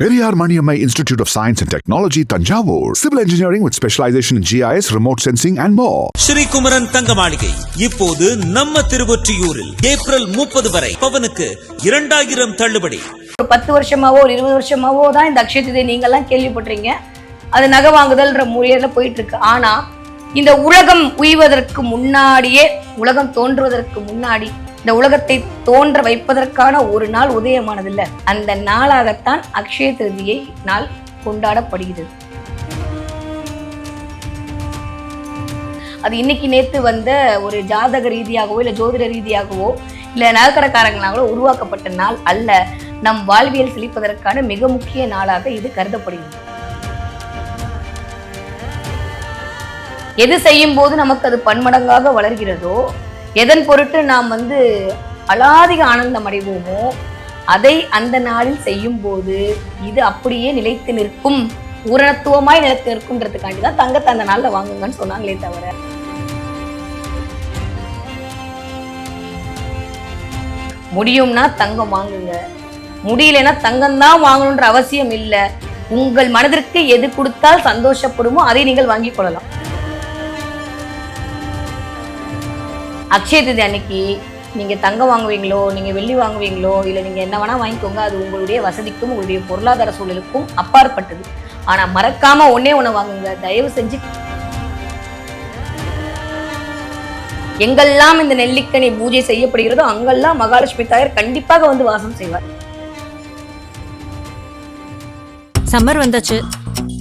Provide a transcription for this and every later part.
Periyar Maniammai Institute of Science and Technology, Tanjavur. Civil engineering with specialization in GIS, remote sensing, and more. Sri Kumaran தங்க மாளிகை இப்போது நம்ம திருவொற்றியூரில் April முப்பது வரை பவனுக்கு இரண்டாயிரம் தள்ளுபடி ஒரு பத்து வருஷமாவோ ஒரு இருபது வருஷமாவோ தான் இந்த அக்ஷய நீங்கெல்லாம் கேள்விப்பட்டிருங்க அது நகை வாங்குதல்ன்ற முறையில போயிட்டு இருக்கு ஆனா இந்த உலகம் உய்வதற்கு முன்னாடியே உலகம் தோன்றுவதற்கு முன்னாடி இந்த உலகத்தை தோன்ற வைப்பதற்கான ஒரு நாள் உதயமானதில்ல. அந்த நாளாகத்தான் அக்ஷய திருதியை நாள் கொண்டாடப்படுகிறது. அது இன்னைக்கு நேத்து வந்த ஒரு ஜாதக ரீதியாகவோ இல்லை ஜோதிட ரீதியாகவோ இல்லை நகக்கடக்காரங்களாகவோ உருவாக்கப்பட்ட நாள் அல்ல. நம் வாழ்வியல் செழிப்பதற்கான மிக முக்கிய நாளாக இது கருதப்படுகிறது. எது செய்யும் போது நமக்கு அது பன்மடங்காக வளர்கிறதோ எதன் பொருட்டு நாம் வந்து அலாதிக ஆனந்தம் அடைவோமோ அதை அந்த நாளில் செய்யும் போது இது அப்படியே நிலைத்து நிற்கும் பூரணத்துவமாய் நிலைத்து நிற்கும்ன்றதுக்காண்டி தான் தங்கத்தை அந்த நாளில் வாங்குங்கன்னு சொன்னாங்களே தவிர. முடியும்னா தங்கம் வாங்குங்க. முடியலன்னா தங்கம் தான் வாங்கணுன்ற அவசியம் இல்லை. உங்கள் மனதிற்கு எது கொடுத்தால் சந்தோஷப்படுமோ அதை நீங்கள் வாங்கிக் கொள்ளலாம். அக்ஷய திதி அன்னைக்கு நீங்க தங்கம் வாங்குவீங்களோ நீங்க வெள்ளி வாங்குவீங்களோ இல்லை நீங்க என்ன வேணால் வாங்கிக்கோங்க அது உங்களுடைய வசதிக்கும் உங்களுடைய பொருளாதார சூழலுக்கும் அப்பாற்பட்டது. ஆனா மறக்காம ஒன்றே ஒன்று வாங்குங்க. தயவு செஞ்சு எங்கெல்லாம் இந்த நெல்லிக்கனி பூஜை செய்யப்படுகிறதோ அங்கெல்லாம் மகாலட்சுமி தாயார் கண்டிப்பாக வந்து வாசம் செய்வார். சம்மர் வந்தாச்சு.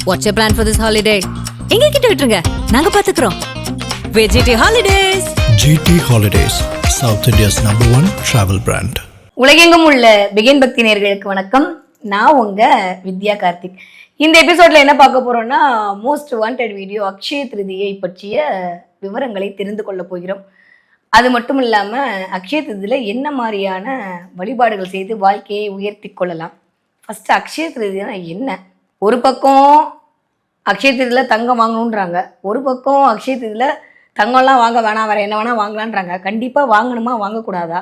What's plan for this holiday எங்க கிட்ட விட்டுருங்க நாங்க பாத்துக்கிறோம். வெஜிடி holidays GT holidays South India's number one travel brand உலகெங்கும் உள்ள பிகின் பக்தி நேர்களுக்கு வணக்கம். நான் உங்க வித்யா கார்த்திக். இந்த எபிசோட்ல என்ன பார்க்க போறோம்னா most wanted video Akshaya Tritiya பற்றிய விவரங்களை தெரிந்து கொள்ள போகிறோம். அது மட்டும் இல்லாம அக்ஷய திருதியில என்ன மாதிரியான வழிபாடுகள் செய்து வாழ்க்கையை உயர்த்தி கொள்ளலாம்? ஃபர்ஸ்ட் அக்ஷய திருதினா என்ன? ஒரு பக்கம் அக்ஷய திருதியில தங்கம் வாங்கணுன்றாங்க ஒரு பக்கம் அக்ஷய திருதியில தங்கம்லாம் வாங்க வேணாம் வேற என்ன வேணா வாங்கலான்றாங்க. கண்டிப்பாக வாங்கணுமா வாங்கக்கூடாதா?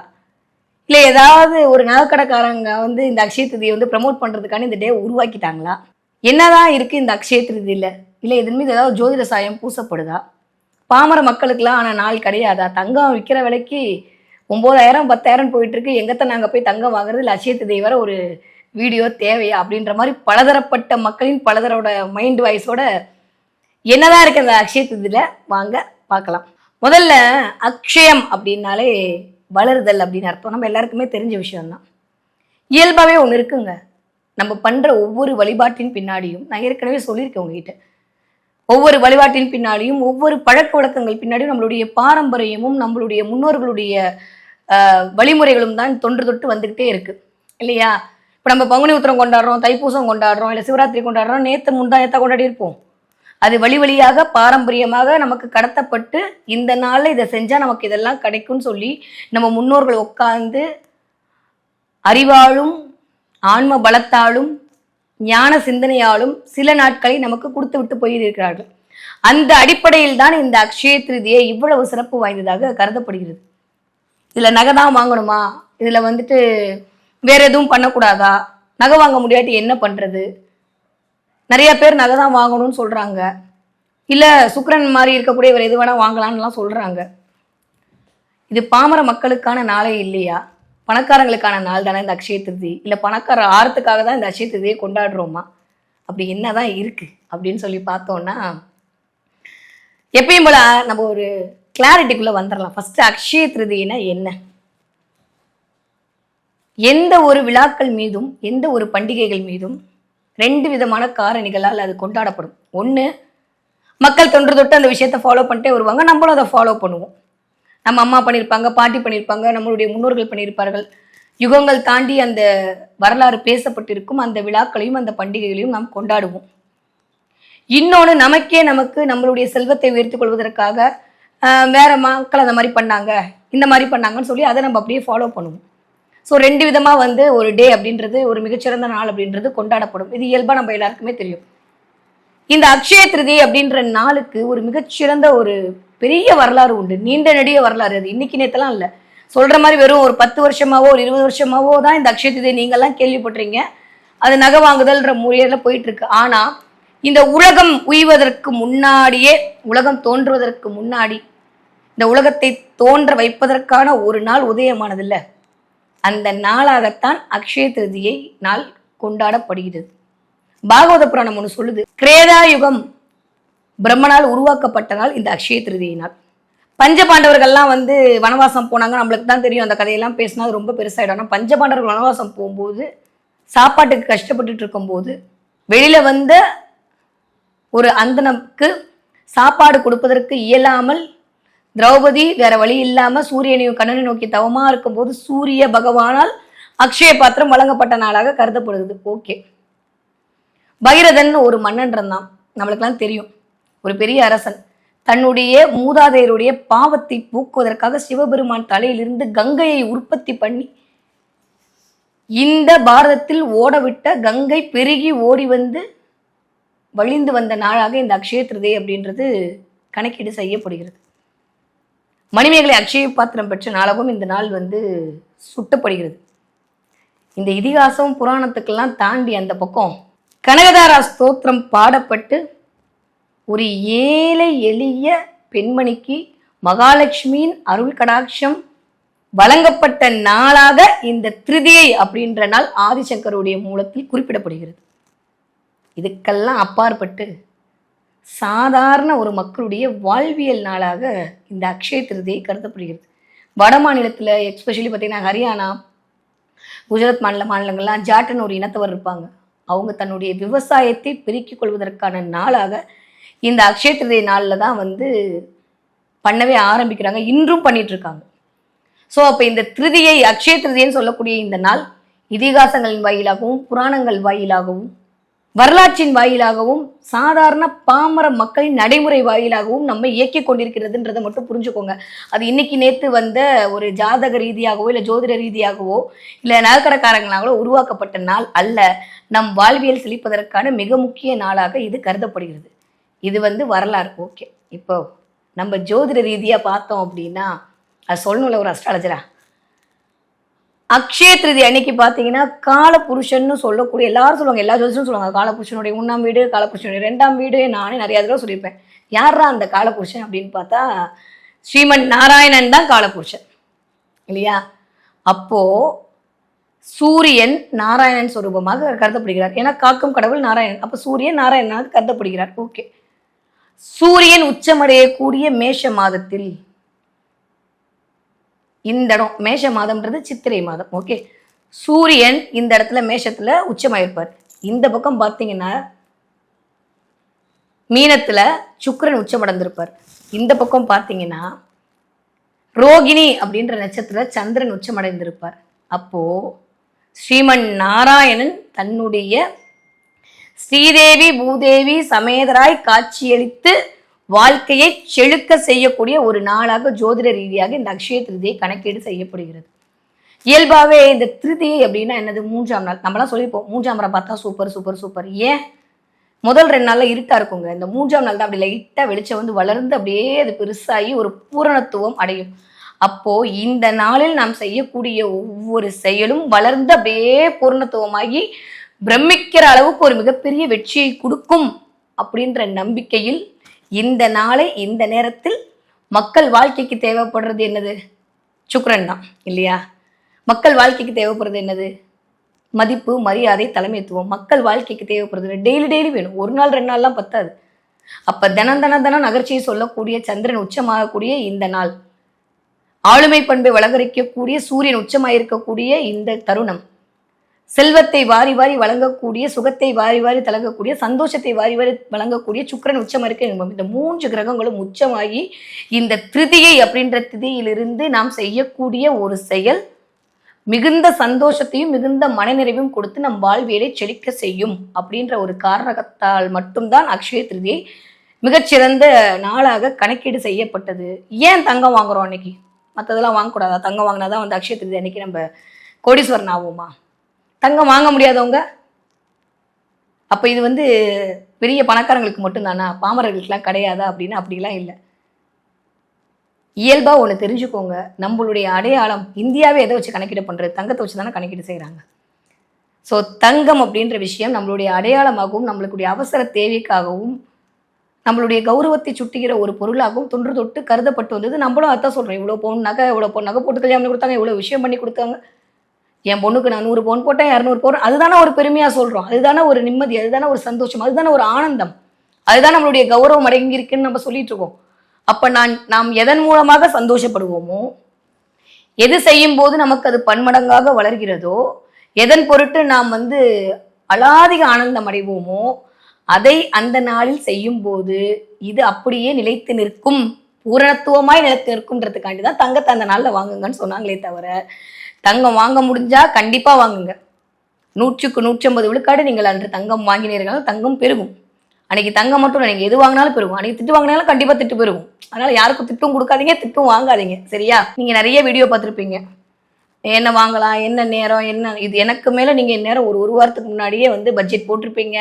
இல்லை ஏதாவது ஒரு நகைக்கடைக்காரங்க வந்து இந்த அக்ஷய திருதியை வந்து ப்ரமோட் பண்ணுறதுக்கான இந்த டே உருவாக்கிட்டாங்களா? என்னதான் இருக்குது இந்த அக்ஷய திருதியில்? இல்லை இதன் மீது ஏதாவது ஜோதிட சாயம் பூசப்படுதா? பாமர மக்களுக்கெல்லாம் ஆனால் நாள் கிடையாதா? தங்கம் விற்கிற விலைக்கு ஒம்பதாயிரம் பத்தாயிரம் போயிட்டுருக்கு. எங்கத்த நாங்கள் போய் தங்கம் வாங்குறது? இல்லை அக்ஷய திருதி வர ஒரு வீடியோ தேவையா? அப்படின்ற மாதிரி பலதரப்பட்ட மக்களின் பலதரோட மைண்ட் வாய்ஸோட என்னதான் இருக்குது அந்த அக்ஷய திருதியில்? வாங்க. பார்க்கலாம். முதல்ல அக்ஷயம் அப்படின்னாலே வளருதல் அப்படின்னு அர்த்தம். நம்ம எல்லாருக்குமே தெரிஞ்ச விஷயம்தான். இயல்பாகவே ஒன்று இருக்குங்க. நம்ம பண்ணுற ஒவ்வொரு வழிபாட்டின் பின்னாடியும் நான் ஏற்கனவே சொல்லியிருக்கேன் உங்ககிட்ட. ஒவ்வொரு வழிபாட்டின் பின்னாடியும் ஒவ்வொரு பழக்க வழக்கங்கள் பின்னாடியும் நம்மளுடைய பாரம்பரியமும் நம்மளுடைய முன்னோர்களுடைய வழிமுறைகளும் தான் தொன்று தொட்டு வந்துக்கிட்டே இருக்குது இல்லையா? இப்போ நம்ம பங்குனி உத்திரம் கொண்டாடுறோம் தைப்பூசம் கொண்டாடுறோம் இல்லை சிவராத்திரி கொண்டாடுறோம் நேற்று முந்தாயத்தை கொண்டாடி இருப்போம் அது வழி வழியாக பாரம்பரியமாக நமக்கு கடத்தப்பட்டு இந்த நாளில் இதை செஞ்சால் நமக்கு இதெல்லாம் கிடைக்கும்னு சொல்லி நம்ம முன்னோர்கள் உட்கார்ந்து அறிவாலும் ஆன்ம பலத்தாலும் ஞான சிந்தனையாலும் சில நாட்களை நமக்கு கொடுத்து விட்டு போயிருக்கிறார்கள். அந்த அடிப்படையில் தான் இந்த அக்ஷய திருதியை இவ்வளவு சிறப்பு வாய்ந்ததாக கருதப்படுகிறது. இதில் நகை தான் வாங்கணுமா? இதில் வந்துட்டு வேற எதுவும் பண்ணக்கூடாதா? நகை வாங்க முடியாட்டி என்ன பண்ணுறது நிறைய பேர் நகை தான் வாங்கணும்னு சொல்கிறாங்க இல்லை சுக்கரன் மாதிரி இருக்கக்கூடிய வேறு எது வேணால் வாங்கலாம்னுலாம் சொல்கிறாங்க இது பாமர மக்களுக்கான நாளே இல்லையா? பணக்காரங்களுக்கான நாள் தானே இந்த அக்ஷய திருதி. இல்லை பணக்கார ஆரத்துக்காக தான் இந்த அக்ஷய திருதியை கொண்டாடுறோமா? அப்படி என்னதான் இருக்குது அப்படின்னு சொல்லி பார்த்தோன்னா எப்பயும் போல நம்ம ஒரு கிளாரிட்டிக்குள்ளே வந்துடலாம் ஃபஸ்ட்டு அக்ஷய திருதினா என்ன? எந்த ஒரு விழாக்கள் மீதும் எந்த ஒரு பண்டிகைகள் மீதும் ரெண்டு விதமான காரணிகளால் அது கொண்டாடப்படும். ஒன்று மக்கள் தொன்று தொட்டு அந்த விஷயத்தை ஃபாலோ பண்ணிட்டே வருவாங்க. நம்மளும் அதை ஃபாலோ பண்ணுவோம். நம்ம அம்மா பண்ணியிருப்பாங்க பாட்டி பண்ணியிருப்பாங்க நம்மளுடைய முன்னோர்கள் பண்ணியிருப்பார்கள். யுகங்கள் தாண்டி அந்த வரலாறு பேசப்பட்டிருக்கும். அந்த விழாக்களையும் அந்த பண்டிகைகளையும் நாம் கொண்டாடுவோம். இன்னொன்று நமக்கே நமக்கு நம்மளுடைய செல்வத்தை உயர்த்து கொள்வதற்காக வேற மக்கள் அந்த மாதிரி பண்ணாங்க இந்த மாதிரி பண்ணாங்கன்னு சொல்லி அதை நம்ம அப்படியே ஃபாலோ பண்ணுவோம். ஸோ ரெண்டு விதமாக வந்து ஒரு டே அப்படின்றது ஒரு மிகச்சிறந்த நாள் அப்படின்றது கொண்டாடப்படும். இது இயல்பாக நம்ம எல்லாருக்குமே தெரியும். இந்த அக்ஷய திருதி அப்படின்ற நாளுக்கு ஒரு மிகச்சிறந்த ஒரு பெரிய வரலாறு உண்டு. நீண்ட நெடிய வரலாறு அது. இன்னைக்கு நேத்தெல்லாம் இல்லை. சொல்கிற மாதிரி வெறும் ஒரு பத்து வருஷமாவோ ஒரு இருபது வருஷமாவோ தான் இந்த அக்ஷய திருதியை நீங்கள்லாம் கேள்விப்பட்டுறீங்க அது நகை வாங்குதல்ன்ற முறையில் போயிட்டுருக்கு. ஆனால் இந்த உலகம் உய்வதற்கு முன்னாடியே உலகம் தோன்றுவதற்கு முன்னாடி இந்த உலகத்தை தோன்ற வைப்பதற்கான ஒரு நாள் உதயமானதில்லை. அந்த நாளாகத்தான் அக்ஷய திருதியை நாள் கொண்டாடப்படுகிறது. பாகவத புராணம் ஒன்று சொல்லுது கிரேதா யுகம் பிரம்மனால் உருவாக்கப்பட்ட நாள் இந்த அக்ஷய திருதியை நாள் பஞ்ச பாண்டவர்கள்லாம் வந்து வனவாசம் போனாங்க. நம்மளுக்கு தான் தெரியும் அந்த கதையெல்லாம் பேசினா அது ரொம்ப பெருசாகிடும் ஆனால் பஞ்ச பாண்டவர்கள் வனவாசம் போகும்போது சாப்பாட்டுக்கு கஷ்டப்பட்டுட்டு இருக்கும்போது வெளியில் வந்த ஒரு அந்தனுக்கு சாப்பாடு கொடுப்பதற்கு இயலாமல் திரௌபதி வேற வழி இல்லாம சூரியனையும் கண்ணனை நோக்கி தவமா இருக்கும்போது சூரிய பகவானால் அக்ஷய பாத்திரம் வழங்கப்பட்ட நாளாக கருதப்படுகிறது ஓகே. பைரதன் ஒரு மன்னன் இருந்தான் நம்மளுக்கெல்லாம் தெரியும். ஒரு பெரிய அரசன். தன்னுடைய மூதாதையருடைய பாவத்தை போக்குவதற்காக சிவபெருமான் தலையிலிருந்து கங்கையை உற்பத்தி பண்ணி இந்த பாரதத்தில் ஓடவிட்ட கங்கை பெருகி ஓடி வந்து வழிந்து வந்த நாளாக இந்த அக்ஷய திருதை அப்படின்றது கணக்கீடு செய்யப்படுகிறது. மணிமேகலை அக்ஷய பாத்திரம் பெற்ற நாளாகவும் இந்த நாள் வந்து சுட்டப்படுகிறது. இந்த இதிகாசம் புராணத்துக்கெல்லாம் தாண்டி அந்த பக்கம் கனகதாரா ஸ்தோத்திரம் பாடப்பட்டு ஒரு ஏழை எளிய பெண்மணிக்கு மகாலட்சுமியின் அருள் கடாட்சம் வழங்கப்பட்ட நாளாக இந்த திருதியை அப்படின்ற நாள் ஆதிசங்கருடைய மூலத்தில் குறிப்பிடப்படுகிறது. இதுக்கெல்லாம் அப்பாற்பட்டு சாதாரண ஒரு மக்களுடைய வாழ்வியல் நாளாக இந்த அக்ஷய திருதியை கருதப்படுகிறது. வட மாநிலத்தில் எக்ஸ்பெஷலி பார்த்தீங்கன்னா ஹரியானா குஜராத் மாநில மாநிலங்கள்லாம் ஜாட்டன் ஒரு இனத்தவர் இருப்பாங்க. அவங்க தன்னுடைய விவசாயத்தை பெருக்கிக் கொள்வதற்கான நாளாக இந்த அக்ஷய திருதி நாளில் தான் வந்து பண்ணவே ஆரம்பிக்கிறாங்க. இன்றும் பண்ணிட்டு இருக்காங்க ஸோ அப்போ இந்த திருதியை அக்ஷய திருதின்னு சொல்லக்கூடிய இந்த நாள் இதிகாசங்களின் வாயிலாகவும் புராணங்கள் வாயிலாகவும் வரலாற்றின் வாயிலாகவும் சாதாரண பாமர மக்களின் நடைமுறை வாயிலாகவும் நம்ம இயக்கி கொண்டிருக்கிறதுன்றதை மட்டும் புரிஞ்சுக்கோங்க. அது இன்னைக்கு நேத்து வந்த ஒரு ஜாதக ரீதியாகவோ இல்லை ஜோதிட ரீதியாகவோ இல்லை நகக்கடக்காரங்களாகவோ உருவாக்கப்பட்ட நாள் அல்ல. நம் வாழ்வியல் செழிப்பதற்கான மிக முக்கிய நாளாக இது கருதப்படுகிறது. இது வந்து வரலாறு. ஓகே. இப்போ நம்ம ஜோதிட ரீதியாக பார்த்தோம் அப்படின்னா அது சொல்லணும்ல ஒரு அஸ்ட்ராலஜரா அக்ஷய திருதி அன்னைக்கு பார்த்தீங்கன்னா காலபுருஷன்னு சொல்லக்கூடிய எல்லாரும் சொல்லுவாங்க எல்லா ஜோதிஷனும் சொல்லுவாங்க காலபுருஷனுடைய ஒன்றாம் வீடு காலபுருஷனுடைய ரெண்டாம் வீடு நானே நிறைய தடவை சொல்லியிருப்பேன். யாரா அந்த காலபுருஷன் அப்படின்னு பார்த்தா ஸ்ரீமன் நாராயணன் தான் காலபுருஷன். இல்லையா? அப்போ சூரியன் நாராயணன் சொரூபமாக கருதப்படுகிறார். ஏன்னா காக்கும் கடவுள் நாராயணன். அப்போ சூரியன் நாராயணனாக கருதப்படுகிறார். ஓகே. சூரியன் உச்சமடையக்கூடிய மேஷ மாதத்தில் இந்த இடம் மேஷ மாதம்ன்றது சித்திரை மாதம் ஓகே சூரியன் இந்த இடத்துல மேஷத்துல உச்சமாயிருப்பார். இந்த பக்கம் பார்த்தீங்கன்னா மீனத்துல சுக்கரன் உச்சமடைந்திருப்பார். இந்த பக்கம் பார்த்தீங்கன்னா ரோகிணி அப்படின்ற நட்சத்திர சந்திரன் உச்சமடைந்திருப்பார். அப்போ ஸ்ரீமன் நாராயணன் தன்னுடைய ஸ்ரீதேவி பூதேவி சமேதராய் காட்சியளித்து வாழ்க்கையை செழுக்க செய்யக்கூடிய ஒரு நாளாக ஜோதிட ரீதியாக இந்த அக்ஷய திருதியை கணக்கீடு செய்யப்படுகிறது. இயல்பாகவே இந்த திருதியை அப்படின்னா என்னது? மூன்றாம் நாள். நம்மளாம் சொல்லியிருப்போம் மூன்றாம் நாள் பார்த்தா சூப்பர் சூப்பர் சூப்பர். ஏன்? முதல் ரெண்டு நாளில் இருட்டா இருக்குங்க. இந்த மூன்றாம் நாள் தான் அப்படி லைட்டாக வெளிச்சம் வந்து வளர்ந்து அப்படியே அது பெருசாகி ஒரு பூரணத்துவம் அடையும். அப்போ இந்த நாளில் நாம் செய்யக்கூடிய ஒவ்வொரு செயலும் வளர்ந்து அப்படியே பூரணத்துவமாகி பிரமிக்கிற அளவுக்கு ஒரு மிகப்பெரிய வெற்றியை கொடுக்கும் அப்படின்ற நம்பிக்கையில் இந்த நாளை இந்த நேரத்தில் மக்கள் வாழ்க்கைக்கு தேவைப்படுறது என்னது? சுக்ரன் தான் இல்லையா? மக்கள் வாழ்க்கைக்கு தேவைப்படுறது என்னது? மதிப்பு மரியாதை தலைமைத்துவம். மக்கள் வாழ்க்கைக்கு தேவைப்படுறது டெய்லி டெய்லி வேணும். ஒரு நாள் ரெண்டு நாள்லாம் பத்தாது. அப்ப தினம் தினம் தினம் நகர்ச்சியை சொல்லக்கூடிய சந்திரன் உச்சமாகக்கூடிய இந்த நாள். ஆளுமை பண்பை வளகரிக்கக்கூடிய சூரியன் உச்சமாயிருக்கக்கூடிய இந்த தருணம். செல்வத்தை வாரி வாரி வழங்கக்கூடிய சுகத்தை வாரி வாரி தழங்கக்கூடிய சந்தோஷத்தை வாரி வாரி வழங்கக்கூடிய சுக்கிரன் உச்சம் இருக்க இந்த மூன்று கிரகங்களும் உச்சமாகி இந்த திருதியை அப்படின்ற திதியிலிருந்து நாம் செய்யக்கூடிய ஒரு செயல் மிகுந்த சந்தோஷத்தையும் மிகுந்த மனநிறைவும் கொடுத்து நம் வாழ்வியலை செழிக்க செய்யும் அப்படின்ற ஒரு காரணத்தால் மட்டும்தான் அக்ஷய திருதியை மிகச்சிறந்த நாளாக கணக்கீடு செய்யப்பட்டது. ஏன் தங்கம் வாங்குறோம் அன்னைக்கு? மற்றதெல்லாம் வாங்கக்கூடாதா? தங்கம் வாங்கினா தான் வந்து அக்ஷய திருதி அன்னைக்கு நம்ம கோடீஸ்வரன் ஆகுமா தங்கம் வாங்க முடியாதவங்க? அப்போ இது வந்து பெரிய பணக்காரங்களுக்கு மட்டும்தானா? பாமரர்களுக்கெலாம் கிடையாதா அப்படின்னு அப்படிலாம் இல்லை. இயல்பாக ஒன்று தெரிஞ்சுக்கோங்க. நம்மளுடைய அடையாளம் இந்தியாவே எதை வச்சு கணக்கீடு பண்ணுறது தங்கத்தை வச்சு தானே கணக்கீடு செய்கிறாங்க ஸோ தங்கம் அப்படின்ற விஷயம் நம்மளுடைய அடையாளமாகவும் நம்மளுடைய அவசர தேவைக்காகவும் நம்மளுடைய கௌரவத்தை சுட்டுகிற ஒரு பொருளாகவும் தொன்று தொட்டு கருதப்பட்டு வந்தது. நம்மளும் அதான் சொல்கிறோம் இவ்வளோ பவுன் நகை இவ்வளோ பவுன் நகை போட்டு கல்யாணம் கொடுத்தாங்க இவ்வளோ விஷயம் பண்ணி கொடுத்தாங்க. என் பொண்ணுக்கு நான் நூறு பவுன் போட்டேன் இரநூறு பவுன். அதுதானே ஒரு பெருமையாக சொல்கிறோம் அதுதானே ஒரு நிம்மதி அதுதானே ஒரு சந்தோஷம் அதுதானே ஒரு ஆனந்தம். அதுதான் நம்மளுடைய கௌரவம் அடங்கி இருக்குன்னு நம்ம சொல்லிட்டு இருக்கோம். அப்போ நான் நாம் எதன் மூலமாக சந்தோஷப்படுவோமோ எது செய்யும் போது நமக்கு அது பன்மடங்காக வளர்கிறதோ எதன் பொருட்டு நாம் வந்து அலாதிக ஆனந்தம் அடைவோமோ அதை அந்த நாளில் செய்யும் போது இது அப்படியே நிலைத்து நிற்கும். பூரணத்துவமாய் நிலைத்து நிற்கும்ன்றதுக்காண்டி தான் தங்கத்தை அந்த நாளில் வாங்குங்கன்னு சொன்னாங்களே தவிர தங்கம் வாங்க முடிஞ்சா கண்டிப்பாக வாங்குங்க. நூற்றுக்கு நூற்றம்பது விழுக்காடு நீங்கள் அன்று தங்கம் வாங்கினீர்கள் தங்கம் பெருகும். அன்னைக்கு தங்கம் மட்டும் இல்லை நீங்கள் எது வாங்கினாலும் பெருகும். அன்னைக்கு திட்டு வாங்கினாலும் கண்டிப்பாக திட்டு பெருகும். அதனால் யாருக்கும் திட்டும் கொடுக்காதீங்க திட்டும் வாங்காதீங்க. சரியா? நீங்கள் நிறைய வீடியோ பார்த்துருப்பீங்க. என்ன வாங்கலாம் என்ன நேரம் என்ன இது எனக்கு மேலே நீங்கள் நேரம் ஒரு ஒரு வாரத்துக்கு முன்னாடியே வந்து பட்ஜெட் போட்டிருப்பீங்க.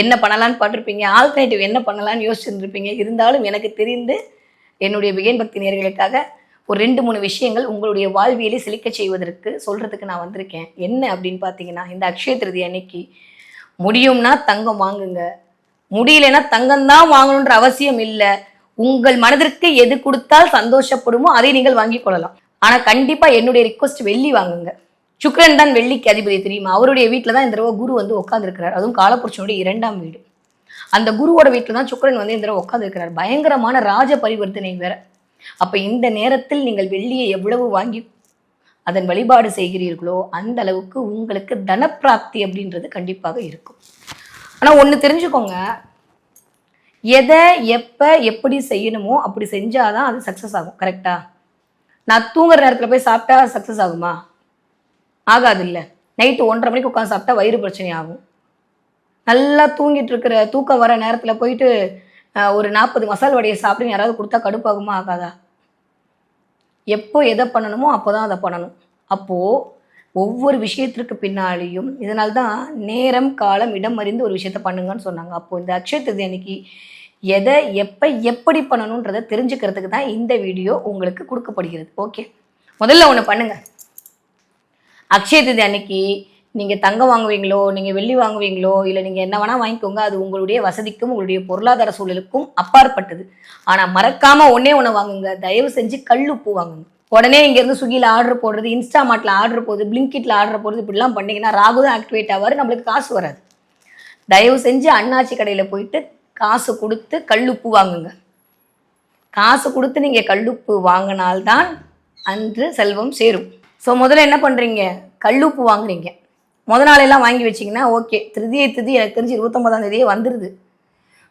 என்ன பண்ணலான்னு பார்த்துருப்பீங்க. ஆல்டர்னேட்டிவ் என்ன பண்ணலான்னு யோசிச்சுருந்துருப்பீங்க. இருந்தாலும் எனக்கு தெரிந்து என்னுடைய விகேன் பக்தி நேர்களுக்காக ஒரு ரெண்டு மூணு விஷயங்கள் உங்களுடைய வாழ்வியலை செழிக்க செய்வதற்கு சொல்கிறதுக்கு நான் வந்திருக்கேன். என்ன அப்படின்னு பார்த்தீங்கன்னா இந்த அக்ஷய திருதி அன்னைக்கு முடியும்னா தங்கம் வாங்குங்க. முடியலன்னா தங்கம் தான் வாங்கணுன்ற அவசியம் இல்லை. உங்கள் மனதிற்கு எது கொடுத்தால் சந்தோஷப்படுமோ அதை நீங்கள் வாங்கி கொள்ளலாம். ஆனால் கண்டிப்பாக என்னுடைய ரிக்வஸ்ட் வெள்ளி வாங்குங்க. சுக்கரன் தான் வெள்ளிக்கு அதிபதி தெரியுமா? அவருடைய வீட்டில் தான் இந்த தடவை குரு வந்து உட்காந்துருக்கிறார் அதுவும் காலப்புருஷனுடைய இரண்டாம் வீடு. அந்த குருவோட வீட்டில் தான் சுக்கரன் வந்து இந்த தடவை உட்காந்துருக்கிறார் பயங்கரமான ராஜ பரிவர்த்தனை வேற. அப்ப இந்த நேரத்தில் நீங்கள் வெள்ளியை எவ்வளவு வாங்கி அதன் வழிபாடு செய்கிறீர்களோ அந்த அளவுக்கு உங்களுக்கு தனப்பிராப்தி அப்படின்றது கண்டிப்பாக இருக்கும். ஆனா ஒன்று தெரிஞ்சுக்கோங்க. எதை எப்ப எப்படி செய்யணுமோ அப்படி செஞ்சாதான் அது சக்சஸ் ஆகும். கரெக்டா நான் தூங்குற நேரத்தில் போய் சாப்பிட்டா சக்சஸ் ஆகுமா? ஆகாது இல்லை நைட்டு ஒன்றரை மணிக்கு உட்காந்து சாப்பிட்டா வயிறு பிரச்சனை ஆகும். நல்லா தூங்கிட்டு இருக்கிற தூக்கம் வர நேரத்தில் போயிட்டு ஒரு நாற்பது மசால் வடையை சாப்பிட்டு யாராவது கொடுத்தா கடுப்பாகுமா ஆகாதா? எப்போ எதை பண்ணணுமோ அப்போ தான் அதை பண்ணணும். அப்போது ஒவ்வொரு விஷயத்திற்கு பின்னாலேயும் இதனால் தான் நேரம் காலம் இடம் அறிந்து ஒரு விஷயத்த பண்ணுங்கன்னு சொன்னாங்க. அப்போ இந்த அக்ஷய திருதி அன்னைக்கு எதை எப்போ எப்படி பண்ணணுன்றதை தெரிஞ்சுக்கிறதுக்கு தான் இந்த வீடியோ உங்களுக்கு கொடுக்கப்படுகிறது. ஓகே? முதல்ல ஒன்று பண்ணுங்கள் அக்ஷய திருதி அன்னைக்கு நீங்கள் தங்கம் வாங்குவீங்களோ நீங்கள் வெள்ளி வாங்குவீங்களோ இல்லை நீங்கள் என்ன வேணால் வாங்கிக்கோங்க அது உங்களுடைய வசதிக்கும் உங்களுடைய பொருளாதார சூழலுக்கும் அப்பாற்பட்டது. ஆனால் மறக்காமல் ஒன்றே ஒன்று வாங்குங்க. தயவு செஞ்சு கல் உப்பு வாங்குங்க. உடனே இங்கேருந்து ஸ்விக்கியில் ஆர்டர் போடுறது இன்ஸ்டாமார்ட்டில் ஆர்டர் போடுறது பிளிங்கிட்டில் ஆர்டர் போடுறது இப்படிலாம் பண்ணிங்கன்னா ராகு தான் ஆக்டிவேட் ஆவார் நம்மளுக்கு காசு வராது. தயவு செஞ்சு அண்ணாச்சி கடையில் போயிட்டு காசு கொடுத்து கல்லுப்பு வாங்குங்க. காசு கொடுத்து நீங்கள் கல்லுப்பு வாங்கினால்தான் அன்று செல்வம் சேரும். ஸோ முதல்ல என்ன பண்ணுறீங்க கல்லுப்பு வாங்குறீங்க. முத நாளெல்லாம் வாங்கி வச்சிங்கன்னா ஓகே திருதியை திதி எனக்கு தெரிஞ்சு இருபத்தொம்பதாம் தேதியே வந்துடுது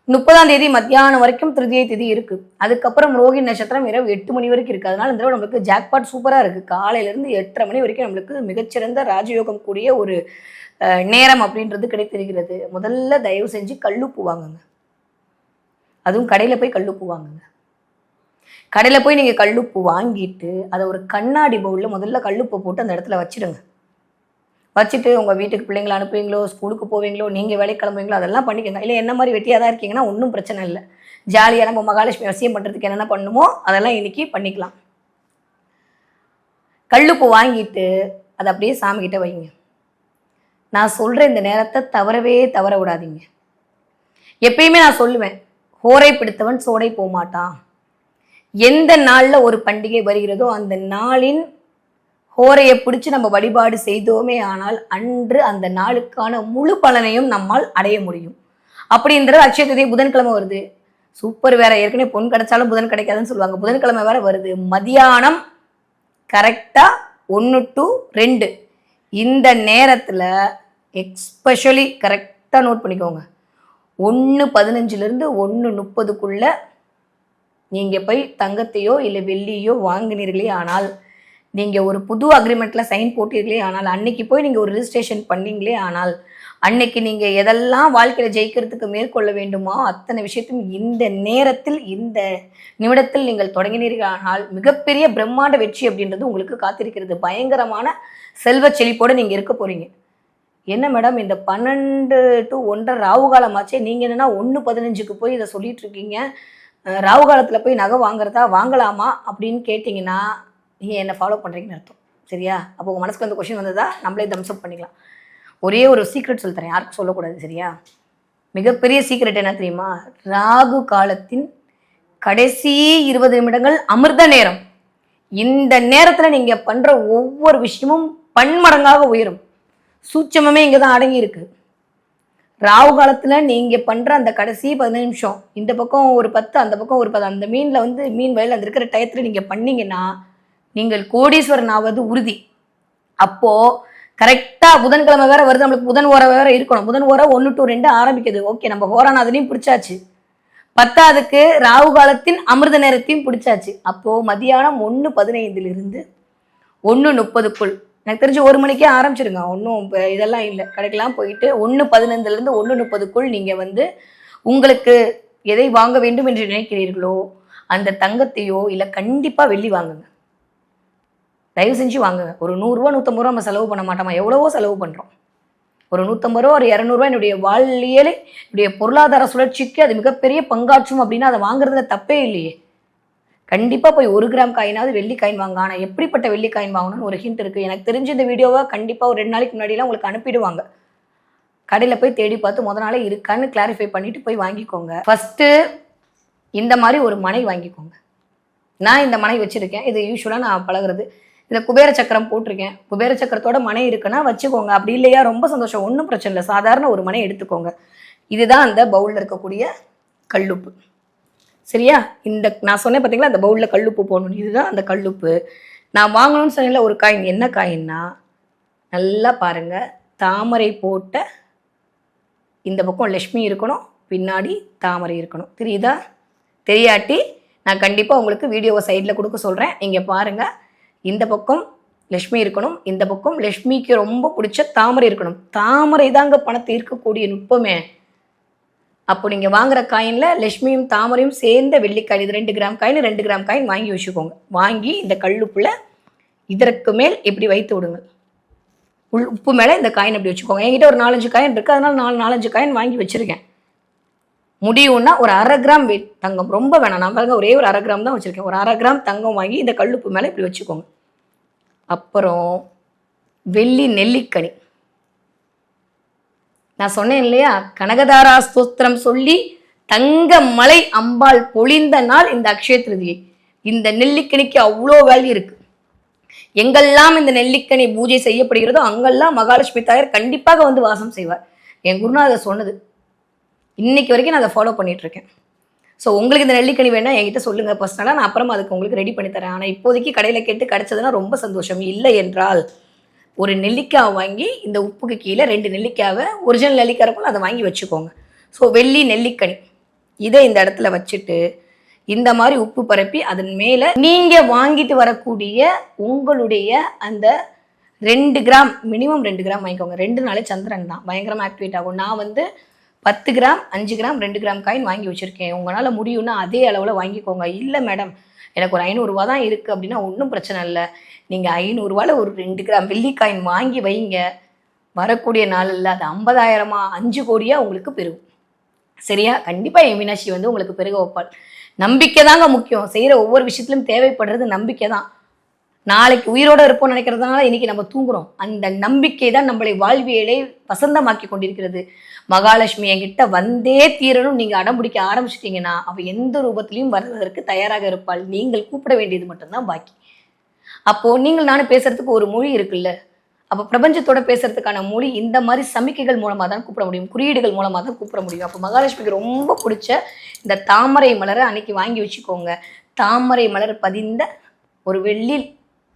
முப்பதாம் தேதி மத்தியானம் வரைக்கும் திருதியை திதி இருக்குது அதுக்கப்புறம் ரோஹி நட்சத்திரம் இரவு எட்டு மணி வரைக்கும் இருக்குது அதனால இந்த தடவை நம்மளுக்கு ஜாக்பாட் சூப்பராக இருக்குது காலையிலேருந்து எட்டரை மணி வரைக்கும் நம்மளுக்கு மிகச்சிறந்த ராஜயோகம் கூடிய ஒரு நேரம் அப்படின்றது கிடைத்திருக்கிறது. முதல்ல தயவு செஞ்சு கல்லுப்பு வாங்குங்க. அதுவும் கடையில் போய் கல்லுப்பு வாங்குங்க. கடையில் போய் நீங்கள் கல்லுப்பு வாங்கிட்டு அதை ஒரு கண்ணாடி பவுலில் முதல்ல கல்லுப்பை போட்டு அந்த இடத்துல வச்சிடுங்க வச்சுட்டு உங்கள் வீட்டுக்கு பிள்ளைங்களை அனுப்புவீங்களோ ஸ்கூலுக்கு போவீங்களோ நீங்கள் வேலைக்கு கிளம்புவீங்களோ அதெல்லாம் பண்ணிக்கோங்க. இல்லை என்ன மாதிரி வெட்டியாக தான் இருக்கீங்கன்னா ஒன்றும் பிரச்சனை இல்லை. ஜாலியாக நம்ம மகாலட்சுமி அவசியம் பண்ணுறதுக்கு என்னென்ன பண்ணுமோ அதெல்லாம் இன்னைக்கு பண்ணிக்கலாம். கல்லுப்பு வாங்கிட்டு அதை அப்படியே சாமிக்கிட்ட வைங்க. நான் சொல்கிற இந்த நேரத்தை தவறவே தவற விடாதீங்க. எப்பயுமே நான் சொல்லுவேன் ஹோரை பிடித்தவன் சோடை போமாட்டான். எந்த நாளில் ஒரு பண்டிகை வருகிறதோ அந்த நாளின் கோரையை பிடிச்சு நம்ம வழிபாடு செய்தோமே ஆனால் அன்று அந்த நாளுக்கான முழு பலனையும் நம்மால் அடைய முடியும். அப்படின்றது அக்ஷய திதி புதன்கிழமை வருது. சூப்பர் வேற. ஏற்கனவே பொன் கிடைச்சாலும் புதன் கிடைக்காதுன்னு சொல்லுவாங்க. புதன்கிழமை வேற வருது. மதியானம் கரெக்டாக ஒன்று டு ரெண்டு. இந்த நேரத்தில் எக்ஸ்பெஷலி கரெக்டாக நோட் பண்ணிக்கோங்க. ஒன்று பதினஞ்சுலேருந்து ஒன்று முப்பதுக்குள்ளே நீங்கள் போய் தங்கத்தையோ இல்லை வெள்ளியோ வாங்கினீர்களே ஆனால் நீங்கள் ஒரு புது அக்ரிமெண்ட்டில் சைன் போட்டீர்களே ஆனால் அன்னைக்கு போய் நீங்கள் ஒரு ரிஜிஸ்ட்ரேஷன் பண்ணீங்களே ஆனால் அன்னைக்கு நீங்கள் எதெல்லாம் வாழ்க்கையில் ஜெயிக்கிறதுக்கு மேற்கொள்ள வேண்டுமோ அத்தனை விஷயத்தையும் இந்த நேரத்தில் இந்த நிமிடத்தில் நீங்கள் தொடங்கினீர்கள். ஆனால் மிகப்பெரிய பிரம்மாண்ட வெற்றி அப்படின்றது உங்களுக்கு காத்திருக்கிறது. பயங்கரமான செல்வ செழிப்போடு நீங்கள் இருக்க போகிறீங்க என்ன மேடம் இந்த பன்னெண்டு டு ஒன்றரை ராவு காலமாச்சே நீங்கள் என்னென்னா ஒன்று பதினஞ்சுக்கு போய் இதை சொல்லிட்டு இருக்கீங்க. ராவு காலத்தில் போய் நகை வாங்குறதா வாங்கலாமா அப்படின்னு கேட்டிங்கன்னா நீங்கள் என்னை ஃபாலோ பண்ணுறீங்கன்னு அர்த்தம். சரியா? அப்போ உங்கள் மனசுக்கு அந்த கொஷின் வந்ததா? நம்மளே தம்ஸ்அப் பண்ணிக்கலாம். ஒரே ஒரு சீக்ரெட் சொல்லித்தரேன் யாருக்கும் சொல்லக்கூடாது சரியா? மிகப்பெரிய சீக்ரெட் என்ன தெரியுமா? ராகு காலத்தின் கடைசி இருபது நிமிடங்கள் அமிர்த நேரம். இந்த நேரத்தில் நீங்கள் பண்ணுற ஒவ்வொரு விஷயமும் பன்மடங்காக உயரும். சூட்சமமே இங்கே தான் அடங்கி இருக்கு ராகு காலத்தில் நீங்கள் பண்ணுற அந்த கடைசி பதினஞ்சு நிமிஷம் இந்த பக்கம் ஒரு பத்து அந்த பக்கம் ஒரு பத்து அந்த மீனில் வந்து மீன் வயல் அந்த இருக்கிற டயத்தில் நீங்கள் பண்ணிங்கன்னா நீங்கள் கோடீஸ்வரன் ஆவது உறுதி. அப்போ கரெக்டா புதன்கிழமை வேற வருது நம்மளுக்கு புதன் ஓர வேற இருக்கணும். புதன் ஓர ஒன்று டு ரெண்டு ஆரம்பிக்குது. ஓகே நம்ம ஹோராநாதனையும் பிடிச்சாச்சு. பத்தாவதுக்கு ராகு காலத்தின் அமிர்த நேரத்தையும் பிடிச்சாச்சு. அப்போ மதியானம் ஒன்று பதினைந்திலிருந்து ஒன்று முப்பதுக்குள். எனக்கு தெரிஞ்சு ஒரு மணிக்கே ஆரம்பிச்சிருங்க. ஒன்றும் இதெல்லாம் இல்லை. கடைக்கெல்லாம் போயிட்டு ஒன்று பதினைந்துலேருந்து ஒன்று முப்பதுக்குள் நீங்கள் வந்து உங்களுக்கு எதை வாங்க வேண்டும் என்று நினைக்கிறீர்களோ அந்த தங்கத்தையோ இல்லை கண்டிப்பாக வெள்ளி வாங்குங்க. தயவு செஞ்சு வாங்குங்க ஒரு நூறுரூவா நூற்றம்பது ரூபா நம்ம செலவு பண்ண மாட்டோமா? எவ்வளவோ செலவு பண்ணுறோம் ஒரு நூற்றம்பது ரூபா ஒரு இரநூறுவா என்னுடைய வாழ்வியலே என்னுடைய பொருளாதார சுழற்சிக்கு அது மிகப்பெரிய பங்காற்றும் அப்படின்னா அதை வாங்குறதுல தப்பே இல்லையே. கண்டிப்பாக போய் ஒரு கிராம் காயினாவது வெள்ளி காயின் வாங்க. ஆனால் எப்படிப்பட்ட வெள்ளி காயின் வாங்கணும்னு ஒரு ஹிண்ட் இருக்குது எனக்கு தெரிஞ்ச இந்த வீடியோவை கண்டிப்பாக ஒரு ரெண்டு நாளைக்கு முன்னாடிலாம் உங்களுக்கு அனுப்பிடுவாங்க. கடையில் போய் தேடி பார்த்து முத நாளே இருக்கான்னு கிளாரிஃபை பண்ணிட்டு போய் வாங்கிக்கோங்க. ஃபஸ்ட்டு இந்த மாதிரி ஒரு மனை வாங்கிக்கோங்க. நான் இந்த மனை வச்சுருக்கேன். இது யூஸ்வலாக நான் பழகுறது. இந்த குபேர சக்கரம் போட்டிருக்கேன். குபேர சக்கரத்தோட மனை இருக்குன்னா வச்சுக்கோங்க. அப்படி இல்லையா? ரொம்ப சந்தோஷம். ஒன்றும் பிரச்சனை இல்லை. சாதாரண ஒரு மனை எடுத்துக்கோங்க. இதுதான் அந்த பவுலில் இருக்கக்கூடிய கல்லுப்பு. சரியா? இந்த நான் சொன்னேன் பார்த்தீங்களா அந்த பவுலில் கல்லுப்பு போடணும். இதுதான் அந்த கல்லுப்பு. நான் வாங்கணும்னு சொன்னேன்ல ஒரு காயின். என்ன காயின்னா நல்லா பாருங்க. தாமரை போட்ட இந்த பக்கம் லக்ஷ்மி இருக்கணும். பின்னாடி தாமரை இருக்கணும். தெரியுதா? தெரியாட்டி நான் கண்டிப்பாக உங்களுக்கு வீடியோவை சைடில் கொடுக்க சொல்கிறேன் இங்கே பாருங்கள் இந்த பக்கம் லக்ஷ்மி இருக்கணும் இந்த பக்கம் லக்ஷ்மிக்கு ரொம்ப பிடிச்ச தாமரை இருக்கணும். தாமரை தாங்க பணத்தை ஈர்க்கக்கூடிய நுட்பமே. அப்போ நீங்கள் வாங்குற காயினில் லக்ஷ்மியும் தாமரையும் சேர்ந்த வெள்ளிக்காயின் இது ரெண்டு கிராம் காயின் ரெண்டு கிராம் காயின் வாங்கி வச்சுக்கோங்க. வாங்கி இந்த கல்லுப்புல இதற்கு மேல் இப்படி வைத்து விடுங்க உள் உப்பு மேலே இந்த காயின் அப்படி வச்சுக்கோங்க. என்கிட்ட ஒரு நாலஞ்சு காயின் இருக்குது அதனால் நாலு நாலஞ்சு காயின் வாங்கி வச்சுருக்கேன். முடியும்னா ஒரு அரை கிராம் வெ- தங்கம். ரொம்ப வேணாம். நான் பாருங்க ஒரே ஒரு அரை கிராம் தான் வச்சுருக்கேன். ஒரு அரை கிராம் தங்கம் வாங்கி இந்த கல்லுப்பு மேலே இப்படி வச்சுக்கோங்க. அப்புறம் வெள்ளி நெல்லிக்கனி. நான் சொன்னேன் இல்லையா? கனகதாரா ஸ்தோத்திரம் சொல்லி தங்க மலை அம்பாள் பொழிந்த நாள் இந்த அக்ஷய திருதியை. இந்த நெல்லிக்கனிக்கு அவ்வளோ வேல்யூ இருக்கு. எங்கெல்லாம் இந்த நெல்லிக்கனி பூஜை செய்யப்படுகிறதோ அங்கெல்லாம் மகாலட்சுமி தாயார் கண்டிப்பாக வந்து வாசம் செய்வார். என் குருநாதர் சொன்னது. இன்னைக்கு வரைக்கும் நான் அதை ஃபாலோ பண்ணிட்டு இருக்கேன். ஸோ உங்களுக்கு இந்த நெல்லிக்கனி வேணா என்கிட்ட சொல்லுங்க. பர்சனலாக நான் அப்புறமா அதுக்கு உங்களுக்கு ரெடி பண்ணி தரேன். ஆனால் இப்போதைக்கு கடையில் கேட்டு கிடச்சதுன்னா ரொம்ப சந்தோஷம். இல்லை என்றால் ஒரு நெல்லிக்காய் வாங்கி இந்த உப்புக்கு கீழே ரெண்டு நெல்லிக்காவை ஒரிஜினல் நெல்லிக்காய் இருக்கும்ல அதை வாங்கி வச்சுக்கோங்க. ஸோ வெள்ளி நெல்லிக்கனி. இதை இந்த இடத்துல வச்சுட்டு இந்த மாதிரி உப்பு பரப்பி அதன் மேலே நீங்கள் வாங்கிட்டு வரக்கூடிய உங்களுடைய அந்த ரெண்டு கிராம் மினிமம் ரெண்டு கிராம் வாங்கிக்கோங்க. ரெண்டு நாளே சந்திரன் தான். பயங்கரமாக ஆக்டிவேட் ஆகும். நான் வந்து பத்து கிராம் அஞ்சு கிராம் ரெண்டு கிராம் காயின் வாங்கி வச்சுருக்கேன். உங்களால் முடியும்னா அதே அளவில் வாங்கிக்கோங்க. இல்லை மேடம் எனக்கு ஒரு ஐநூறுரூவா தான் இருக்குது அப்படின்னா ஒன்றும் பிரச்சனை இல்லை. நீங்கள் ஐநூறுரூவால ஒரு ரெண்டு கிராம் வெள்ளி காயின் வாங்கி வைங்க. வரக்கூடிய நாளில் அது ஐம்பதாயிரமா அஞ்சு கோடியாக உங்களுக்கு பெருகும். சரியா? கண்டிப்பாக என் மீனாட்சி வந்து உங்களுக்கு பெருக வைப்பாள். நம்பிக்கை தாங்க முக்கியம். செய்கிற ஒவ்வொரு விஷயத்திலும் தேவைப்படுறது நம்பிக்கை தான் நாளைக்கு உயிரோட இருப்போம்னு நினைக்கிறதுனால இன்னைக்கு நம்ம தூங்குறோம். அந்த நம்பிக்கை தான் நம்மளை வாழ்வியலை வசந்தமாக்கி கொண்டிருக்கிறது. மகாலட்சுமி என்கிட்ட வந்தே தீரணும். நீங்கள் அடம் பிடிக்க ஆரம்பிச்சிட்டீங்கன்னா அவள் எந்த ரூபத்திலையும் வருவதற்கு தயாராக இருப்பாள். நீங்கள் கூப்பிட வேண்டியது மட்டும்தான் பாக்கி. அப்போது நீங்கள் நானும் பேசுறதுக்கு ஒரு மொழி இருக்குல்ல? அப்போ பிரபஞ்சத்தோட பேசுறதுக்கான மொழி இந்த மாதிரி சமிக்கைகள் மூலமாக தான் கூப்பிட முடியும். குறியீடுகள் மூலமாக தான் கூப்பிட முடியும். அப்போ மகாலட்சுமிக்கு ரொம்ப பிடிச்ச இந்த தாமரை மலரை அன்னைக்கு வாங்கி வச்சுக்கோங்க. தாமரை மலர் பதிந்த ஒரு வெள்ளி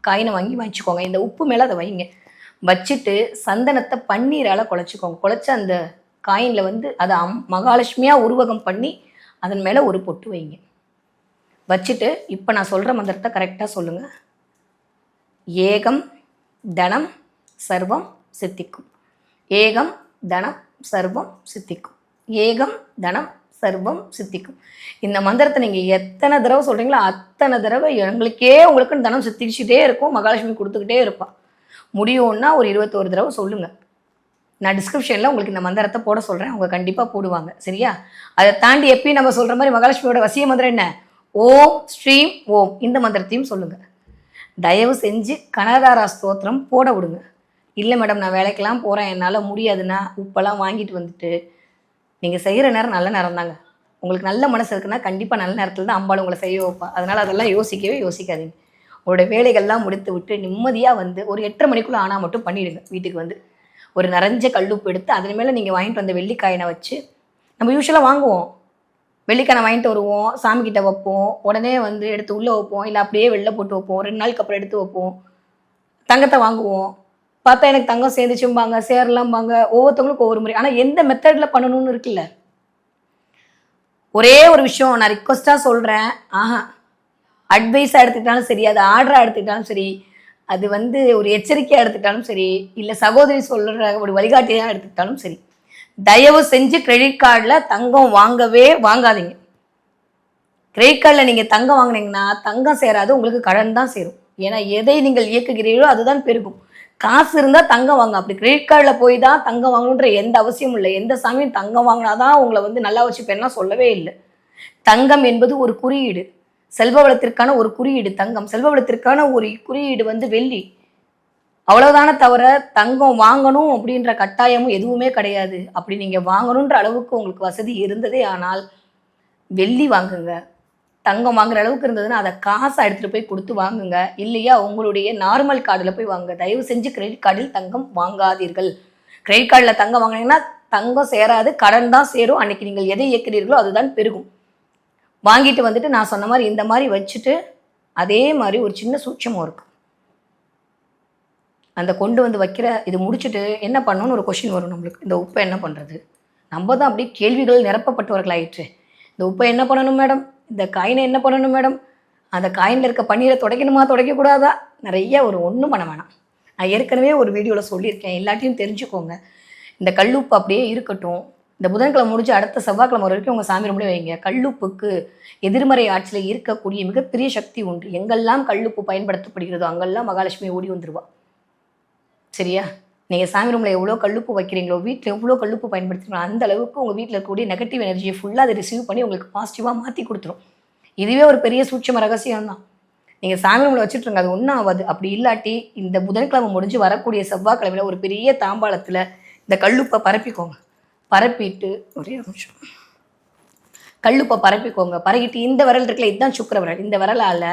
காயினை வாங்கி வச்சுக்கோங்க இந்த உப்பு மேலே அதை வைங்க. வச்சுட்டு சந்தனத்தை பன்னீரால் குழச்சிக்கோங்க. குழச்ச அந்த காயினில் வந்து அதை அம் மகாலட்சுமியாக உருவகம் பண்ணி அதன் மேலே ஒரு பொட்டு வைங்க. வச்சுட்டு இப்போ நான் சொல்கிற மந்திரத்தை கரெக்டாக சொல்லுங்கள் ஏகம் தனம் சர்வம் சித்திக்கும். ஏகம் தனம் சர்வம் சித்திக்கும். ஏகம் தனம் சர்வம் சித்திக்கும். இந்த மந்திரத்தை நீங்கள் எத்தனை தடவை சொல்கிறீங்களோ அத்தனை தடவை எங்களுக்கே உங்களுக்குன்னு தனம் சித்திச்சுட்டே இருக்கும். மகாலட்சுமி கொடுத்துக்கிட்டே இருப்பாள் முடியும்னா ஒரு இருபத்தோரு தடவை சொல்லுங்கள் நான் டிஸ்கிரிப்ஷனில் உங்களுக்கு இந்த மந்திரத்தை போட சொல்கிறேன் அவங்க கண்டிப்பாக போடுவாங்க. சரியா? அதை தாண்டி எப்பயும் நம்ம சொல்கிற மாதிரி மகாலட்சுமியோட வசிய மந்திரம் என்ன? ஓம் ஸ்ரீம் ஓம். இந்த மந்திரத்தையும் சொல்லுங்கள் தயவு செஞ்சு கனதாரா ஸ்தோத்திரம் போட விடுங்க. இல்லை மேடம் நான் வேலைக்கெல்லாம் போகிறேன் என்னால் முடியாதுன்னா உப்பெல்லாம் வாங்கிட்டு வந்துட்டு நீங்கள் செய்கிற நேரம் நல்ல நேரம் தாங்க உங்களுக்கு நல்ல மனசு இருக்குன்னா கண்டிப்பாக நல்ல நேரத்தில் தான் அம்பாள் உங்களை செய்ய வைப்பா. அதனால் அதெல்லாம் யோசிக்கவே யோசிக்காதீங்க. உங்களோட வேலைகள்லாம் முடித்து விட்டு நிம்மதியாக வந்து ஒரு எட்டரை மணிக்குள்ளே ஆனால் மட்டும் பண்ணிவிடுங்க வீட்டுக்கு வந்து. ஒரு நிறைஞ்ச கல்லுப்பு எடுத்து அதன் மேலே நீங்கள் வாங்கிட்டு வந்த வெள்ளிக்காயினை வச்சு நம்ம யூஸ்வலாக வாங்குவோம். வெள்ளிக்காயை வாங்கிட்டு வருவோம் சாமி கிட்ட வைப்போம் உடனே வந்து எடுத்து உள்ளே வைப்போம் இல்லை அப்படியே வெளில போட்டு வைப்போம் ரெண்டு நாளுக்கு அப்புறம் எடுத்து வைப்போம். தங்கத்தை வாங்குவோம். பார்த்தா எனக்கு தங்கம் சேர்ந்துச்சும்பாங்க சேரலாம்பாங்க ஒவ்வொருத்தவங்களுக்கும் ஒவ்வொரு முறை. ஆனால் எந்த மெத்தடில் பண்ணணும்னு இருக்குல்ல? ஒரே ஒரு விஷயம் நான் ரிக்வஸ்ட்டாக சொல்கிறேன் ஆஹா அட்வைஸாக எடுத்துக்கிட்டாலும் சரி அது ஆர்டராக எடுத்துக்கிட்டாலும் சரி அது வந்து ஒரு எச்சரிக்கையாக எடுத்துக்கிட்டாலும் சரி இல்லை சகோதரி சொல்கிற ஒரு வழிகாட்டியாக எடுத்துக்கிட்டாலும் சரி தயவு செஞ்சு கிரெடிட் கார்டில் தங்கம் வாங்கவே வாங்காதீங்க. கிரெடிட் கார்டில் நீங்கள் தங்கம் வாங்கினீங்கன்னா தங்கம் சேராது உங்களுக்கு கடன் தான் சேரும். ஏன்னா எதை நீங்கள் இயக்குகிறீர்களோ அதுதான் பெருகும். காசு இருந்தால் தங்கம் வாங்க. அப்படி கிரெடிட் கார்டில் போய் தான் தங்கம் வாங்கணுன்ற எந்த அவசியமும் இல்லை. எந்த சாமியும் தங்கம் வாங்கினாதான் உங்களை வந்து நல்லா வச்சுப்பேன்னா சொல்லவே இல்லை. தங்கம் என்பது ஒரு குறியீடு. செல்வ வளத்திற்கான ஒரு குறியீடு தங்கம். செல்வ வளத்திற்கான ஒரு குறியீடு வந்து வெள்ளி. அவ்வளவுதானே தவிர தங்கம் வாங்கணும் அப்படின்ற கட்டாயமும் எதுவுமே கிடையாது. அப்படி நீங்கள் வாங்கணுன்ற அளவுக்கு உங்களுக்கு வசதி இருந்ததே ஆனால் வெள்ளி வாங்குங்க. தங்கம் வாங்குற அளவுக்கு இருந்ததுன்னா அதை காசை எடுத்துகிட்டு போய் கொடுத்து வாங்குங்க. இல்லையா உங்களுடைய நார்மல் கார்டில் போய் வாங்க தயவு செஞ்சு கிரெடிட் கார்டில் தங்கம் வாங்காதீர்கள். கிரெடிட் கார்டில் தங்கம் வாங்கினீங்கன்னா தங்கம் சேராது கடன் தான் சேரும். அன்னைக்கு நீங்கள் எதை இயக்குறீர்களோ அதுதான் பெருகும். வாங்கிட்டு வந்துட்டு நான் சொன்ன மாதிரி இந்த மாதிரி வச்சுட்டு அதே மாதிரி ஒரு சின்ன சூட்சமும் இருக்கு. அந்த கொண்டு வந்து வைக்கிற இது முடிச்சுட்டு என்ன பண்ணணும்னு ஒரு கொஷின் வரும் நம்மளுக்கு. இந்த உப்பை என்ன பண்ணுறது நம்ம தான் அப்படியே கேள்விகள் நிரப்பப்பட்டவர்களாயிற்று. இந்த உப்பை என்ன பண்ணணும் மேடம் இந்த காயினை என்ன பண்ணணும் மேடம் அந்த காயினில் இருக்க பன்னீரை துடைக்கணுமா? துடைக்கக்கூடாதா? நிறைய ஒரு ஒன்றும் பண்ண வேணாம். நான் ஏற்கனவே ஒரு வீடியோவில் சொல்லியிருக்கேன். எல்லாத்தையும் தெரிஞ்சுக்கோங்க. இந்த கல்லுப்பு அப்படியே இருக்கட்டும். இந்த புதன்கிழமை முடிஞ்சு அடுத்த செவ்வாய்க்கிழமை வரைக்கும் உங்கள் சாமி ரொம்ப வைங்க. கல்லுப்புக்கு எதிர்மறை ஆட்சியில் இருக்கக்கூடிய மிகப்பெரிய சக்தி உண்டு. எங்கெல்லாம் கல்லுப்பு பயன்படுத்தப்படுகிறதோ அங்கெல்லாம் மகாலட்சுமி ஓடி வந்துருவா. சரியா? நீங்கள் சாமி ரூமில் எவ்வளோ கல்லுப்பு வைக்கிறீங்களோ வீட்டில் எவ்வளோ கல்லுப்பு பயன்படுத்துறீங்களோ அந்த அளவுக்கு உங்கள் வீட்டில் இருக்கக்கூடிய நெகட்டிவ் எனர்ஜியை ஃபுல்லாக அதை ரிசீவ் பண்ணி உங்களுக்கு பாசிட்டிவாக மாற்றி கொடுத்துரும். இதுவே ஒரு பெரிய சூட்சம ரகசியம் தான். நீங்கள் சாமி ரூமில் வச்சுட்ருங்க அது ஒன்றும் ஆகாது. அப்படி இல்லாட்டி இந்த புதன்கிழமை முடிஞ்சு வரக்கூடிய செவ்வாய்க்கிழமையில ஒரு பெரிய தாம்பாளத்தில் இந்த கல்லுப்பை பரப்பிக்கோங்க. பரப்பிட்டு ஒரே நிமிஷம். கல்லுப்பை பரப்பிக்கோங்க. பரப்பிட்டு இந்த விரல் இருக்குல்ல இதுதான் சுக்கர விரல். இந்த விரலால்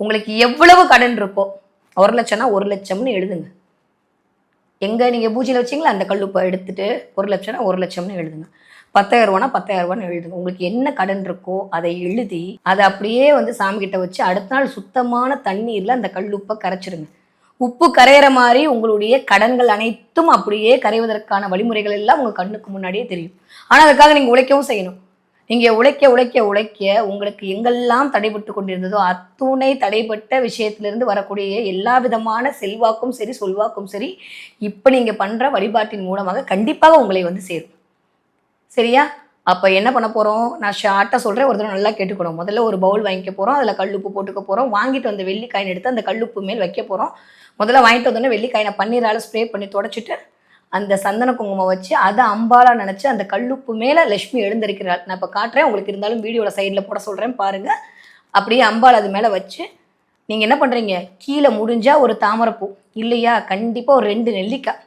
உங்களுக்கு எவ்வளவு கடன் இருக்கோ ஒரு லட்சம்னா ஒரு லட்சம்னு எழுதுங்க. எங்கே நீங்கள் பூஜையில் வச்சிங்களா? அந்த கல்லுப்பை எடுத்துட்டு ஒரு லட்சம்னா ஒரு லட்சம்னு எழுதுங்க. பத்தாயிரம் ரூபானா பத்தாயிரம் ரூபான்னு எழுதுங்க. உங்களுக்கு என்ன கடன் இருக்கோ அதை எழுதி அதை அப்படியே வந்து சாமி கிட்ட வச்சு அடுத்த நாள் சுத்தமான தண்ணீரில் அந்த கல்லுப்பை கரைச்சிருங்க. உப்பு கரையிற மாதிரி உங்களுடைய கடன்கள் அனைத்தும் அப்படியே கரைவதற்கான வழிமுறைகள் எல்லாம் உங்கள் கண்ணுக்கு முன்னாடியே தெரியும். ஆனால் அதுக்காக நீங்கள் உழைக்கவும் செய்யணும். நீங்கள் உழைக்க உழைக்க உழைக்க உங்களுக்கு எங்கெல்லாம் தடைபட்டு கொண்டிருந்ததோ அத்துணை தடைப்பட்ட விஷயத்திலிருந்து வரக்கூடிய எல்லா விதமான செல்வாக்கும் சரி சொல்வாக்கும் சரி இப்போ நீங்கள் பண்ணுற வழிபாட்டின் மூலமாக கண்டிப்பாக உங்களை வந்து சேரும். சரியா? அப்போ என்ன பண்ண போகிறோம் நான் ஷார்ட்டாக சொல்கிறேன் ஒரு தடவை நல்லா கேட்டுக்கணும். முதல்ல ஒரு பவுல் வாங்கிக்க போகிறோம் அதில் கல்லுப்பு போட்டுக்க போகிறோம் வாங்கிட்டு வந்த வெள்ளிக்காயின் எடுத்து அந்த கல்லுப்பு மேல் வைக்க போகிறோம் முதல்ல வாங்கிட்டு வந்தோடனே வெள்ளிக்காயினை பன்னீரால் ஸ்ப்ரே பண்ணி தொடச்சிட்டு அந்த சந்தன குங்குமம் வச்சு அதை அம்பாலாக நினச்சி அந்த கல்லுப்பு மேலே லட்சுமி எழுந்திருக்கிறாள். நான் இப்போ காட்டுறேன். உங்களுக்கு இருந்தாலும் வீடியோவில் சைடில் போட சொல்கிறேன் பாருங்கள் அப்படியே அம்பாள் அது மேலே வச்சு நீங்கள் என்ன பண்ணுறீங்க கீழே முடிஞ்சால் ஒரு தாமரைப்பூ. இல்லையா? கண்டிப்பாக ஒரு ரெண்டு நெல்லிக்காய்.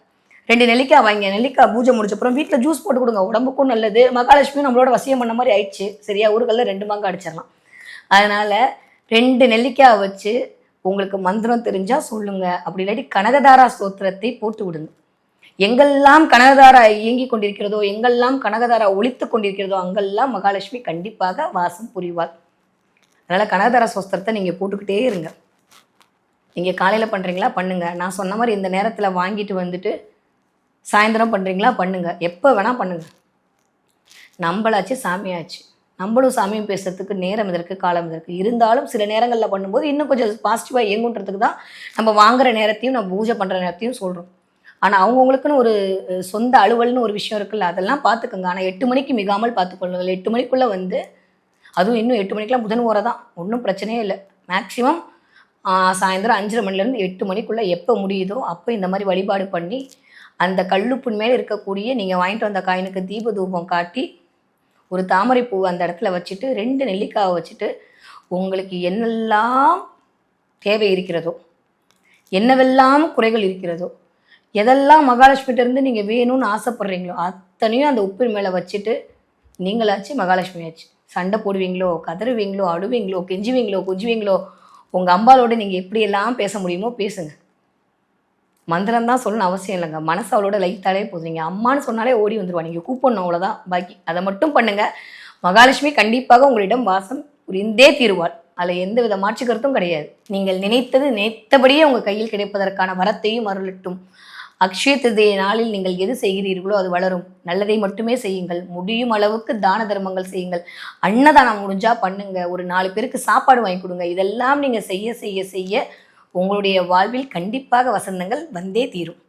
ரெண்டு நெல்லிக்காய் வாங்க நெல்லிக்காய் பூஜை முடிச்சப்புறம் வீட்டில் ஜூஸ் போட்டு கொடுங்க. உடம்புக்கும் நல்லது. மகாலட்சுமி நம்மளோட வசியம் பண்ண மாதிரி ஆயிடுச்சு. சரியா? ஊருகளில் ரெண்டு மாங்காய் அடிச்சிடலாம். அதனால் ரெண்டு நெல்லிக்காய் வச்சு உங்களுக்கு மந்திரம் தெரிஞ்சால் சொல்லுங்கள் அப்படி இல்லாட்டி கனகதாரா ஸ்தோத்திரத்தை போட்டு விடுங்க. எங்கெல்லாம் கனகதாரா இயங்கி கொண்டிருக்கிறதோ எங்கெல்லாம் கனகதாரா ஒழித்து கொண்டிருக்கிறதோ அங்கெல்லாம் மகாலட்சுமி கண்டிப்பாக வாசம் புரிவாள். அதனால் கனகதாரா சோஸ்திரத்தை நீங்கள் போட்டுக்கிட்டே இருங்க. நீங்கள் காலையில் பண்ணுறீங்களா பண்ணுங்கள் நான் சொன்ன மாதிரி இந்த நேரத்தில் வாங்கிட்டு வந்துட்டு சாயந்தரம் பண்ணுறீங்களா பண்ணுங்கள் எப்போ வேணால் பண்ணுங்கள் நம்மளாச்சு சாமியாச்சு. நம்மளும் சாமியும் பேசுறதுக்கு நேரம் இதற்கு காலம் இதற்கு இருந்தாலும் சில நேரங்களில் பண்ணும்போது இன்னும் கொஞ்சம் பாசிட்டிவாக இயங்குன்றதுக்கு தான் நம்ம வாங்குற நேரத்தையும் நம்ம பூஜை பண்ணுற நேரத்தையும் சொல்கிறோம் ஆனால் அவங்கவுங்களுக்குன்னு ஒரு சொந்த அலுவல்னு ஒரு விஷயம் இருக்குல்ல அதெல்லாம் பார்த்துக்கோங்க ஆனால் எட்டு மணிக்கு மிகாமல் பார்த்துக்கொள்ளுங்கள் எட்டு மணிக்குள்ளே வந்து அதுவும் இன்னும் எட்டு மணிக்கெலாம் புதன் ஓரை தான். ஒன்றும் பிரச்சனையே இல்லை. மேக்ஸிமம் சாயந்தரம் அஞ்சரை மணிலேருந்து எட்டு மணிக்குள்ளே எப்போ முடியுதோ அப்போ இந்த மாதிரி வழிபாடு பண்ணி அந்த கல்லுப்பின் மேலே இருக்கக்கூடிய நீங்கள் வாங்கிட்டு வந்த காயினுக்கு தீப தூபம் காட்டி ஒரு தாமரை பூ அந்த இடத்துல வச்சுட்டு ரெண்டு நெல்லிக்காவை வச்சுட்டு உங்களுக்கு என்னெல்லாம் தேவை இருக்கிறதோ என்னவெல்லாம் குறைகள் இருக்கிறதோ எதெல்லாம் மகாலட்சுமிகிட்ட நீங்கள் வேணும்னு ஆசைப்பட்றீங்களோ அத்தனையும் அந்த உப்பின் மேலே வச்சுட்டு நீங்களாச்சு மகாலட்சுமியாச்சு சண்டை போடுவீங்களோ கதறுவீங்களோ அழுவீங்களோ கெஞ்சுவீங்களோ கொஞ்சுவீங்களோ உங்கள் அம்பாலோட நீங்கள் எப்படியெல்லாம் பேச முடியுமோ பேசுங்க. மந்திரம் தான் சொல்லணும் அவசியம் இல்லைங்க. மனசு அவளோட லைட்டாலே போதும் நீங்கள் அம்மான்னு சொன்னாலே ஓடி வந்துருவா. நீங்கள் கூப்பிடணும் அவ்வளோதான் பாக்கி அதை மட்டும் பண்ணுங்கள் மகாலட்சுமி கண்டிப்பாக உங்களிடம் வாசம் புரிந்தே தீருவாள். அதில் எந்த வித மாற்று கருத்தும் கிடையாது. நீங்கள் நினைத்தது நினைத்தபடியே உங்கள் கையில் கிடைப்பதற்கான வரத்தையும் அருளட்டும். அக்ஷய திருதியை நாளில் நீங்கள் எது செய்கிறீர்களோ அது வளரும். நல்லதை மட்டுமே செய்யுங்கள். முடியும் அளவுக்கு தான தர்மங்கள் செய்யுங்கள். அன்னதானம் முடிஞ்சா பண்ணுங்க. ஒரு நாலு பேருக்கு சாப்பாடு வாங்கி கொடுங்க. இதெல்லாம் நீங்கள் செய்ய செய்ய செய்ய உங்களுடைய வாழ்வில் கண்டிப்பாக வசந்தங்கள் வந்தே தீரும்.